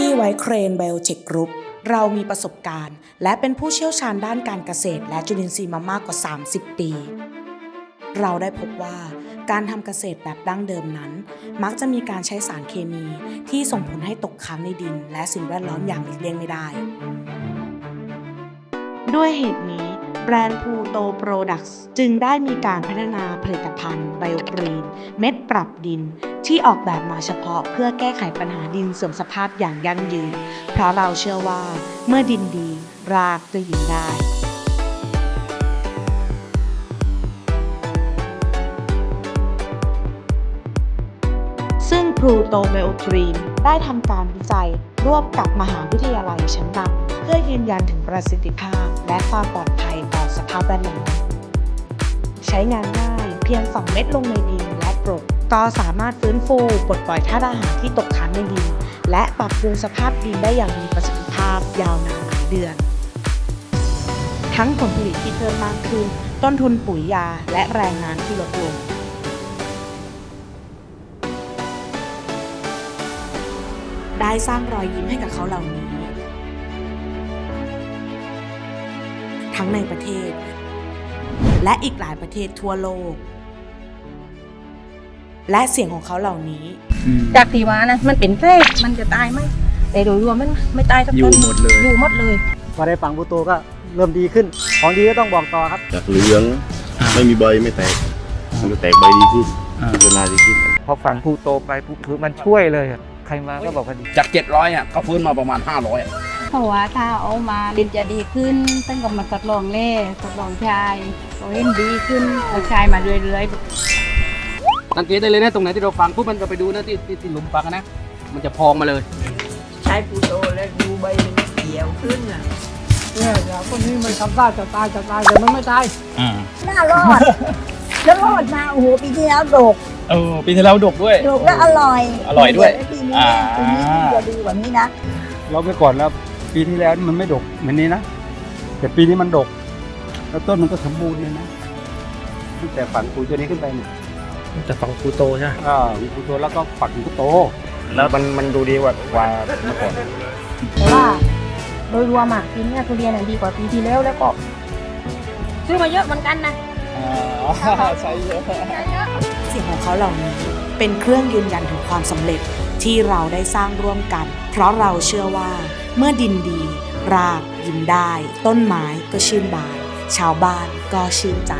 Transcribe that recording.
ที่ไวเครนไบโอเทคกรุ๊ปเรามีประสบการณ์ และเป็นผู้เชี่ยวชาญด้านการเกษตร และจุลินทรีย์มามากกว่า 30 ปี เราได้พบว่าการทำเกษตรแบบดั้งเดิมนั้น มักจะมีการใช้สารเคมีที่ส่งผลให้ตกค้างในดิน และสิ่งแวดล้อมอย่างหลีกเลี่ยงไม่ได้ ด้วยเหตุนี้ แบรนด์ Pluto Products จึงได้มีการพัฒนาผลิตภัณฑ์ไบโอกรีน เม็ดปรับดิน ที่ออกแบบมาเฉพาะเพื่อแก้ไขปัญหาดินเสื่อมสภาพอย่างยั่งยืน เพราะเราเชื่อว่าเมื่อดินดี รากจะยืนได้ซึ่ง Pluto Biodream ได้ทำการวิจัยร่วมกับมหาวิทยาลัยชั้นนำเพื่อยืนยันถึงประสิทธิภาพและความปลอดภัย สภาพแวดล้อมใช้งานง่ายเพียง 2 เม็ดลงในดินและกรดก็สามารถฟื้นฟูปลดปล่อยธาตุอาหารที่ตกค้างในดิน และปรับปรุงสภาพดินได้อย่างมีประสิทธิภาพยาวนานหลายเดือน ทั้งผลผลิตที่เพิ่มมากขึ้น ต้นทุนปุ๋ยยาและแรงงานที่ลดลงได้สร้างรอยยิ้มให้กับเขาเหล่านี้ ทั้งในประเทศ และอีกหลายประเทศทั่วโลก และเสียงของเขาเหล่านี้ จากที่ว่านะมันเป็นแพรกมันจะตายไหมแต่โดยรวมมันไม่ตายสักอยู่ต้นหมดเลย อยู่หมดเลยพอได้ฟังผู้โตก็เริ่มดีขึ้น ของดีก็ต้องบอกต่อครับ จากเหลืองอ่าไม่มีใบไม่แตก มันจะแตกใบดีขึ้นอ่าพัฒนาดีขึ้นพอฝังผู้โตไปปุ๊บคือมันช่วยเลยอะใครมาก็บอกว่าดีจากเจ็ดร้อยอะก็ฟื้นมาประมาณห้าร้อย เพราะว่าถ้าเอามาดินจะดีขึ้นตั้งแต่มาทดลองเล่ทดลองชายก็เห็นดีขึ้นเราชายมาเรื่อยๆสังเกตได้เลยนะตรงไหนที่เราฟังปุ๊บมันก็ไปดูนะที่ที่ที่หลุมฝังอะนะ มันจะพองมาเลย ใช้ปูโตแล้วดูใบมันเขียวขึ้นอะเนี่ยอย่าคนนี้มันทำได้จะตายจะตายแต่มันไม่ตายอ่าน่ารอด แล้วรอดมาโอ้โหปีที่แล้วดกเออปีที่แล้วดกด้วยดกแล้วอร่อยอร่อยด้วยแล้ปีนี้อ่าปีนี้จะดีกว่านี้นะ เราไปก่อนแล้ว ปีที่แล้วมันไม่ดกเหมือนนี้นะแต่ปีนี้มันดก แล้วต้นมันก็สมบูรณ์เลยนะตั้งแต่ฝังปุ๋ยตัวนี้ขึ้นไปเนี่ยแต่ฝั่งคูโตใช่ไหมอ่ามีปุ๋ยตัวแล้วก็ฝักถึงก็โต แล้วมันมันดูดีกว่ากว่าเมื่อก่อนแต่ว่าโดยรวมอะปีนี้ทุเรียนอะดีกว่าปีที่แล้วแล้วก็ซื้อมาเยอะเหมือนกันนะ ใช่เยอะ เสียงของเขาเหล่านี้เป็นเครื่องยืนยันถึงความสำเร็จที่เราได้สร้างร่วมกัน เพราะเราเชื่อว่า เมื่อดินดี รากยิ้มได้ ต้นไม้ก็ชื่นบาน ชาวบ้านก็ชื่นใจ